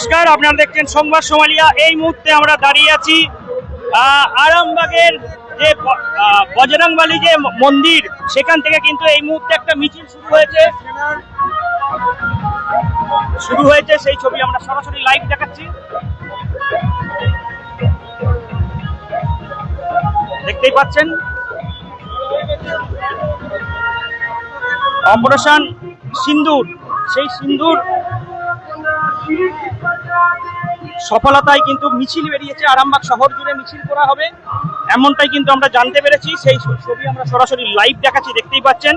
নমস্কার, আপনারা দেখছেন সংবাদ সোমালিয়া। এই মুহূর্তে আমরা দাঁড়িয়ে আছি আরামবাগের যে বজরংবলী যে মন্দির, সেখান থেকে কিন্তু এই মুহূর্তে একটা মিছিল শুরু হয়েছে। শুরু হয়েছে, সেই ছবি আমরা সরাসরি লাইভ দেখাচ্ছি। দেখতেই পাচ্ছেন। অপারেশন সিন্দুর, সেই সিন্দুর সফলতায় কিন্তু মিছিল বেরিয়েছে, আরামবাগ শহর জুড়ে মিছিল করা হবে। এমনটাই কিন্তু আমরা জানতে পেরেছি। সেই ছবি আমরা সরাসরি লাইভ দেখাচ্ছি, দেখতেই পাচ্ছেন।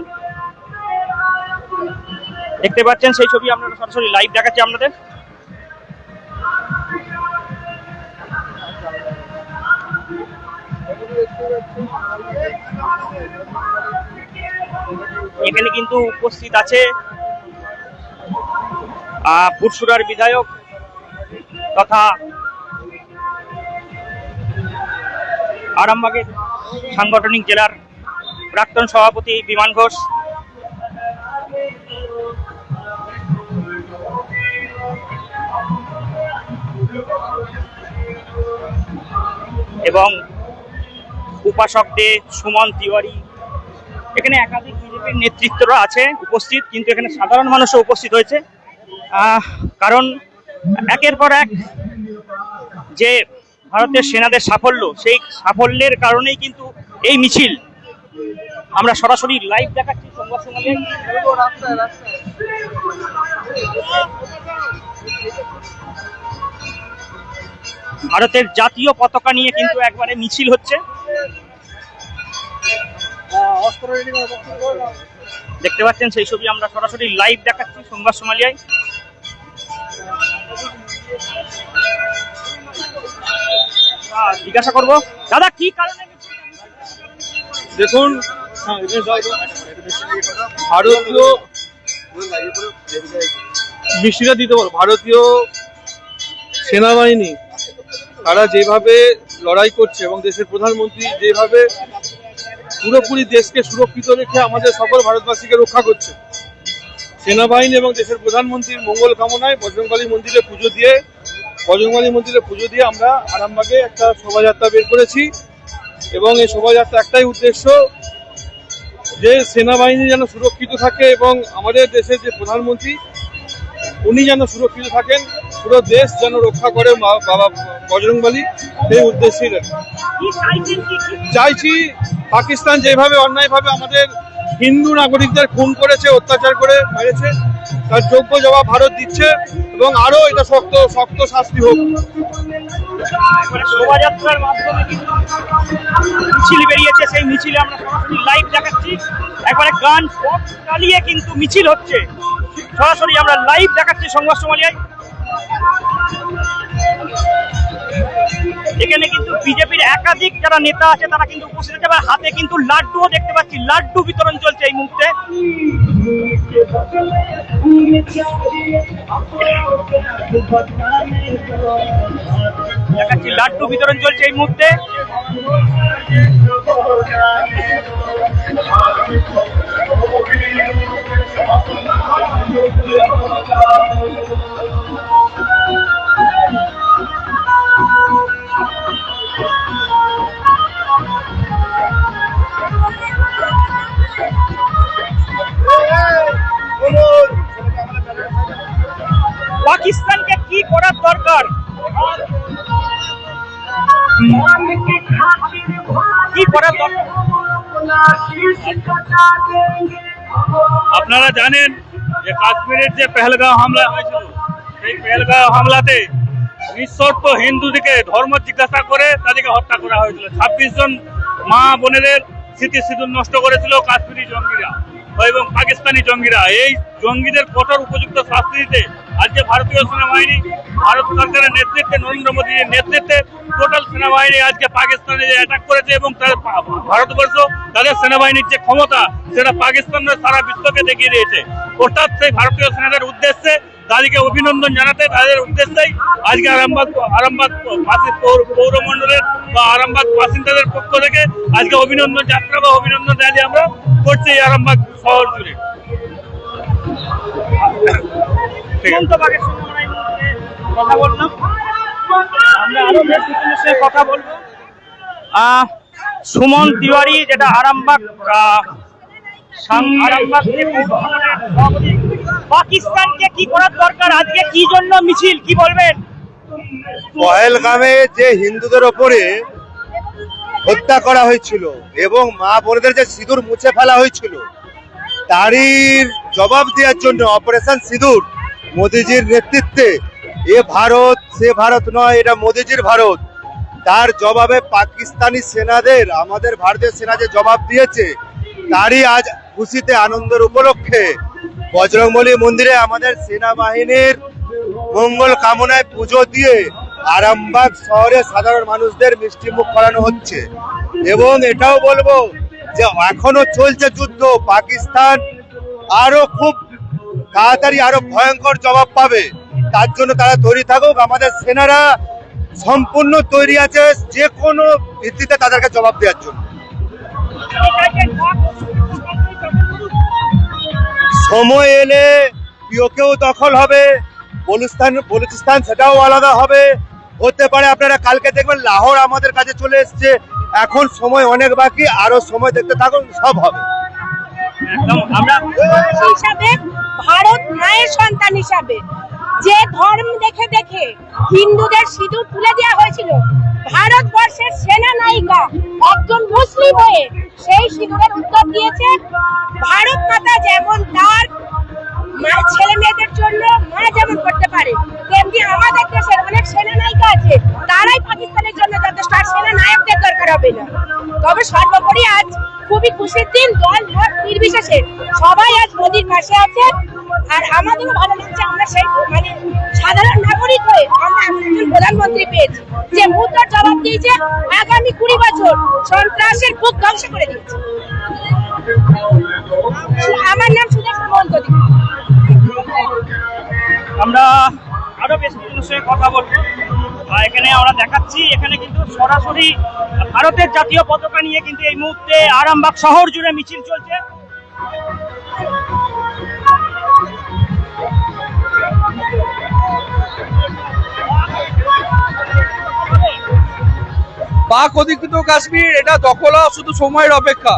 দেখতে পাচ্ছেন, সেই ছবি আমরা সরাসরি লাইভ দেখাচ্ছি আপনাদের। এখানে কিন্তু উপস্থিত আছে পুরসুরার বিধায়ক তথা আরামবাগের সাংগঠনিক জেলার প্রাক্তন সভাপতি বিমান ঘোষ। এবং উপাসক দে সুমন তিওয়ারি। এখানে একাধিক বিজেপির নেতৃত্বরা আছে, উপস্থিত, কিন্তু এখানে সাধারণ মানুষও উপস্থিত হয়েছে। কারণ একের পর এক যে ভারতের সেনাদের সাফল্য, সেই সাফল্যের কারণেই কিন্তু এই মিছিল। আমরা সরাসরি লাইভ দেখাচ্ছি ভারতের জাতীয় পতাকা নিয়ে কিন্তু একবারে মিছিল হচ্ছে। দেখতে পাচ্ছেন সেই ছবি আমরা সরাসরি লাইভ দেখাচ্ছি সংবাদ সোমালিয়ায় জিজ্ঞাসা করব। দাদা কি কারণে দেখুন ভারতীয় মিষ্টিটা দিতে পারো ভারতীয় সেনাবাহিনী তারা যেভাবে লড়াই করছে এবং দেশের প্রধানমন্ত্রী যেভাবে পুরোপুরি দেশকে সুরক্ষিত রেখে আমাদের সকল ভারতবাসীকে রক্ষা করছে সেনাবাহিনী এবং দেশের প্রধানমন্ত্রীর মঙ্গল কামনায় বজরংবলী মন্দিরে পুজো দিয়ে বজরংবলী মন্দিরে পুজো দিয়ে আমরা আরামবাগে একটা শোভাযাত্রা বের করেছি এবং এই শোভাযাত্রা একটাই উদ্দেশ্য যে সেনাবাহিনী যেন সুরক্ষিত থাকে এবং আমাদের দেশের যে প্রধানমন্ত্রী উনি যেন সুরক্ষিত থাকেন পুরো দেশ যেন রক্ষা করে মা- বাবা বজরংবলী সেই উদ্দেশ্যেই? চাইছি পাকিস্তান যেভাবে অন্যায়ভাবে আমাদের হিন্দু নাগরিকদের খুন করেছে, অত্যাচার করে মেরেছে, তার যোগ্য জবাব ভারত দিচ্ছে এবং আরও এটা শক্ত শক্ত শাস্তি হোক। একবারে শোভাযাত্রার মাধ্যমে মিছিল বেরিয়েছে, সেই মিছিলে আমরা সরাসরি লাইভ দেখাচ্ছি। একবারে গান পপ চালিয়ে কিন্তু মিছিল হচ্ছে। সরাসরি আমরা লাইভ দেখাচ্ছি সংবাদ সোমালিয়ায়। এখানে কিন্তু বিজেপির একাধিক যারা নেতা আছে, তারা কিন্তু উপস্থিত আছে। হাতে কিন্তু লাড্ডুও দেখতে পাচ্ছি। লাড্ডু বিতরণ চলছে এই মুহূর্তে। দেখাচ্ছি, লাড্ডু বিতরণ চলছে এই মুহূর্তে। পাকিস্তানকে কি করার দরকার? কি করার দরকার? আপনারা জানেন যে কাশ্মীরের যে পেহেলগাঁও হামলা হয়েছিল, সেই পেহেলগাঁও হামলাতে নিঃশর্ত হিন্দুদেরকে ধর্ম জিজ্ঞাসা করে তাদেরকে হত্যা করা হয়েছিল। ছাব্বিশ জন মা বোনেদের স্মৃতি সিঁদুর নষ্ট করেছিল কাশ্মীরি জঙ্গিরা এবং পাকিস্তানি জঙ্গিরা। এই জঙ্গিদের কঠোর উপযুক্ত শাস্তি দিতে আজকে ভারতীয় সেনাবাহিনী, ভারত সরকারের নেতৃত্বে নরেন্দ্র মোদীর নেতৃত্বে টোটাল সেনাবাহিনী আজকে পাকিস্তানে যে অ্যাটাক করেছে এবং তাদের ভারতবর্ষ, তাদের সেনাবাহিনীর যে ক্ষমতা, সেটা পাকিস্তানের সারা বিশ্বকে দেখিয়ে দিয়েছে। অর্থাৎ সেই ভারতীয় সেনাদের উদ্দেশ্যে তাদেরকে অভিনন্দন জানাতে তাদের উদ্দেশ্যেই আজকে বাসী- পৌর, পৌরমণ্ডলের বা আরামবাগ বাসিন্দাদের পক্ষ থেকে আজকে অভিনন্দন যাত্রা বা অভিনন্দন র্যালি আমরা করছি আরামবাগ শহর জুড়ে। সুমন তিওয়ারি, যেটা আরামবাগ। পাকিস্তানকে কি করার দরকার? আজকে কি জন্য মিছিল? কি বলবেন? পহেলগামে যে হিন্দুদের ওপরে হত্যা করা হয়েছিল এবং মা বোনেদের যে সিঁদুর মুছে ফেলা হয়েছিল, তারই জবাব দেওয়ার জন্য অপারেশন সিঁদুর মোদিজির নেতৃত্বে, এ ভারত, সে ভারত নয়, এটা মোদিজির ভারত। তার জবাবে পাকিস্তানি সেনাদের, আমাদের ভারতীয় সেনা যে জবাব দিয়েছে, তারই আজ খুশিতে, আনন্দের উপলক্ষে বজরংবলী মন্দিরে আমাদের সেনাবাহিনীর মঙ্গল কামনায় পুজো দিয়ে আরামবাগ শহরে সাধারণ মানুষদের মিষ্টি মুখ করানো হচ্ছে। এবং এটাও বলব যে এখনও চলছে যুদ্ধ। পাকিস্তান আরও খুব তাড়াতাড়ি আরও ভয়ঙ্কর জবাব পাবে। তার জন্য তারা তৈরি থাকুক। আমাদের সেনারা সম্পূর্ণ তৈরি আছে যে কোনো ভিত্তিতে তাদেরকে জবাব দেওয়ার জন্য। সময় এলে পিওকেও দখল হবে বলুস্তান বলুচিস্তান সেটাও আলাদা হবে। হতে পারে আপনারা কালকে দেখবেন লাহোর আমাদের কাছে চলে এসছে। এখন সময় অনেক বাকি আরও সময় দেখতে থাকুন সব হবে। একদম আমরা হিসাবে ভারত মায়ের সন্তান হিসাবে। যে ধর্ম দেখে দেখে হিন্দুদের সিঁদুর তুলে দেওয়া হয়েছিল, ভারতবর্ষের সেনা নায়িকা একজন মুসলিম হয়ে সেই সিঁদুরের উত্তর দিয়েছে। ভারত মাতা যেমন তার ছেলে মেয়েদের জন্য মা যেমন করতে পারে। তেমনি আমাদের দেশের অনেক সেনা নায়িকা আছে? তারাই পাকিস্তানের জন্য যথেষ্ট, আর সেনা নায়কদের দরকার হবে না। তবে সর্বোপরি আজ খুবই খুশির দিন, দল মত নির্বিশেষে। সবাই আজ মোদির পাশে আছে, আর আমাদেরও ভালো লাগছে আমরা সেই মানে সাধারণ নাগরিক হয়ে আমরা একজন প্রধানমন্ত্রী পেয়েছি, যে মুদ্রার জবাব দিয়েছে, আগামী কুড়ি বছর সন্ত্রাসের বুক ধ্বংস করে দিয়েছে। আমার নাম সুদেশ মহন্ত আমরা আরও বেশ কিছুজনের সঙ্গে কথা বলব। এখানে আমরা দেখাচ্ছি, এখানে কিন্তু সরাসরি ভারতের জাতীয় পতাকা নিয়ে কিন্তু এই মুহূর্তে আরামবাগ শহর জুড়ে মিছিল চলছে। পাক অধিকৃত কাশ্মীর, এটা দখল শুধু সময়ের অপেক্ষা।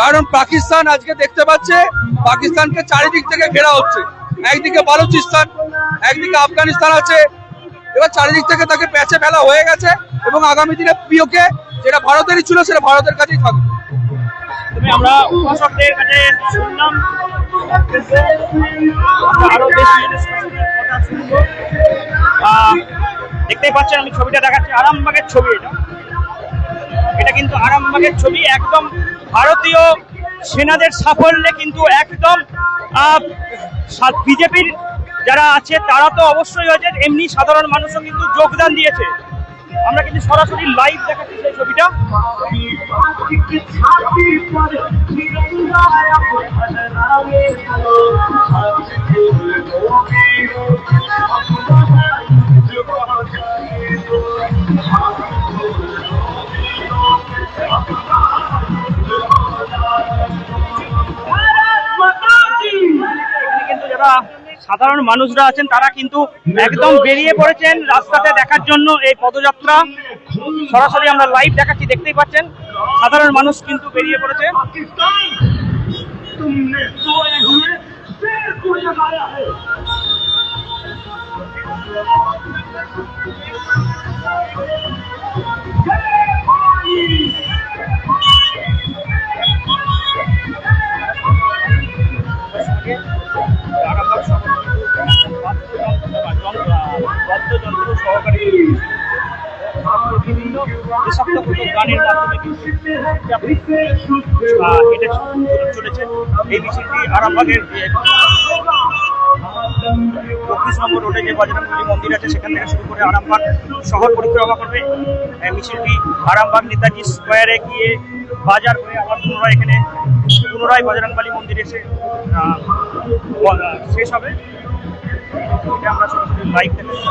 কারণ পাকিস্তান আজকে দেখতে পাচ্ছে, পাকিস্তানকে চারিদিক থেকে ঘেরা হচ্ছে। একদিকে বালুচিস্তান একদিকে আফগানিস্তান আছে, এবার চারিদিক থেকে তাকে প্যাচে ফেলা হয়ে গেছে এবং আগামী দিনে পিওকে যেটা ভারতেরই ছিল সেটা ভারতের কাছেই থাকবে। আমরা উপাসকদের কাছে শুনলাম আরও বেশ দেখতেই পাচ্ছেন আমি ছবিটা দেখাচ্ছি, আরামবাগের ছবি এটা। এটা কিন্তু আরামবাগের ছবি, একদম ভারতীয় সেনাদের সাফল্যে কিন্তু একদম বিজেপির যারা আছে, তারা তো অবশ্যই হয়েছে এমনি সাধারণ মানুষও কিন্তু যোগদান দিয়েছে। আমরা কিন্তু সরাসরি লাইভ দেখাচ্ছি সেই ছবিটা। কিন্তু যারা সাধারণ মানুষরা আছেন, তারা কিন্তু একদম বেরিয়ে পড়েছেন রাস্তাতে দেখার জন্য এই পদযাত্রা। সরাসরি আমরা লাইভ দেখাচ্ছি, দেখতেই পাচ্ছেন। সাধারণ মানুষ কিন্তু বেরিয়ে পড়েছে। গানের এটা চলেছে এই মিছিলটি আরামবাগের বত্রিশ নম্বর রোডে যে বজরঙ্গলী মন্দির আছে, সেখান থেকে শুরু করে আরামবাগ শহর পরিক্রমা করবে। মিছিলটি আরামবাগ নেতাজি স্কোয়ারে গিয়ে বাজার হয়ে আবার পুনরায় এখানে, পুনরায় বজরংবলী মন্দিরে এসে শেষ হবে। এটা আমরা সরাসরি লাইভ দেখাচ্ছি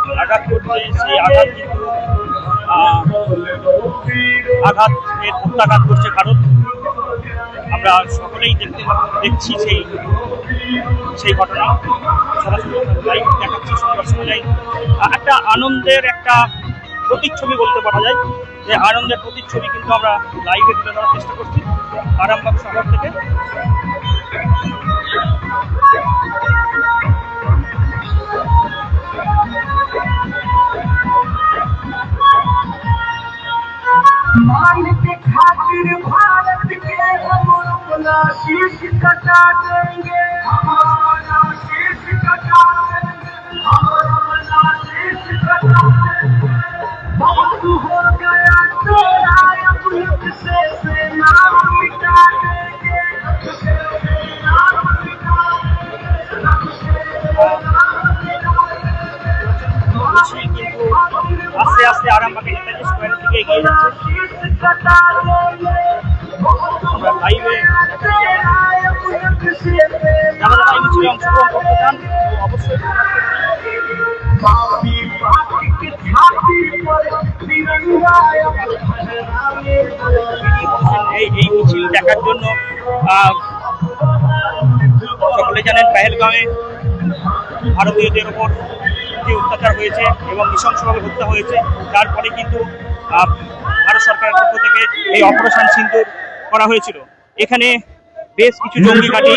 আঘাত করছে সেই আঘাত আহ, আঘাতের প্রত্যাঘাত করছে ভারত আমরা সকলেই দেখতে দেখছি সেই সেই ঘটনা। সরাসরি লাইভ দেখাচ্ছি অনুযায়ী একটা আনন্দের একটা প্রতিচ্ছবি বলতে পারা যায়। যে আনন্দের প্রতিচ্ছবি কিন্তু আমরা লাইভে তুলে ধরার চেষ্টা করছি। আরামবাগ শহর থেকে। मान के खातिर भारत के हम अपना शीश कटा देंगे हमारा शीश कटा देंगे हमारा शीश कटा देंगे बहुत हो गया तेरा अब युग से सेना मिटा देंगे सेना मिटा देंगे सेना मिटा মিছিল কিন্তু আস্তে আস্তে আরামবাগে নেতাজি স্কোয়ারের দিকে এগিয়ে যাচ্ছে এই এই মিছিল দেখার জন্য সকলে জানেন পেহেলগাঁওয়ে ভারতীয়দের ওপর যে অত্যাচার হয়েছে এবং নৃশংসভাবে হত্যা হয়েছে তারপরে কিন্তু ভারত সরকারের পক্ষ থেকে এই অপারেশন সিন্দুর করা হয়েছিল। এখানে বেশ কিছু জঙ্গি ঘাঁটি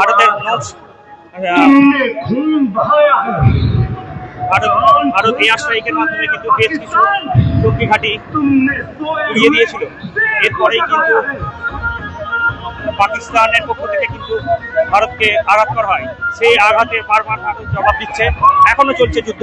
ভারতের ভারত ভারত এয়ার মাধ্যমে কিন্তু বেশ কিছু জঙ্গি ঘাঁটি উড়িয়ে দিয়েছিল। এরপরেই কিন্তু পাকিস্তানের পক্ষ থেকে কিন্তু ভারতকে আঘাত করা হয়। সেই আঘাতে বারবার ভারত জবাব দিচ্ছে। এখনও চলছে যুদ্ধ।